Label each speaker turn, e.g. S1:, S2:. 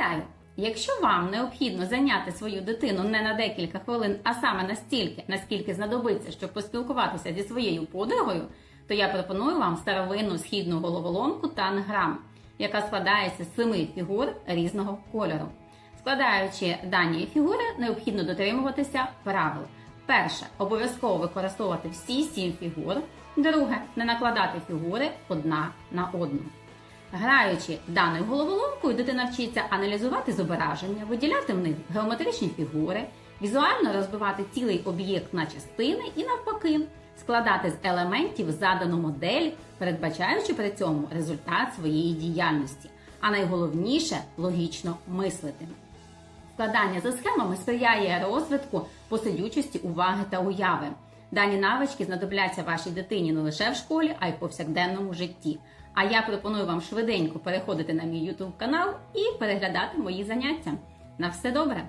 S1: Вітаю! Якщо вам необхідно зайняти свою дитину не на декілька хвилин, а саме настільки, наскільки знадобиться, щоб поспілкуватися зі своєю подругою, то я пропоную вам старовинну східну головоломку танграм, яка складається з семи фігур різного кольору. Складаючи дані фігури, необхідно дотримуватися правил. Перше, обов'язково використовувати всі сім фігур. Друге, не накладати фігури одна на одну. Граючи даною головоломкою, дитина вчиться аналізувати зображення, виділяти в них геометричні фігури, візуально розбивати цілий об'єкт на частини і навпаки, складати з елементів задану модель, передбачаючи при цьому результат своєї діяльності. А найголовніше логічно мислити. Складання за схемами сприяє розвитку посидючості уваги та уяви. Дані навички знадобляться вашій дитині не лише в школі, а й в повсякденному житті. А я пропоную вам швиденько переходити на мій YouTube канал і переглядати мої заняття. На все добре!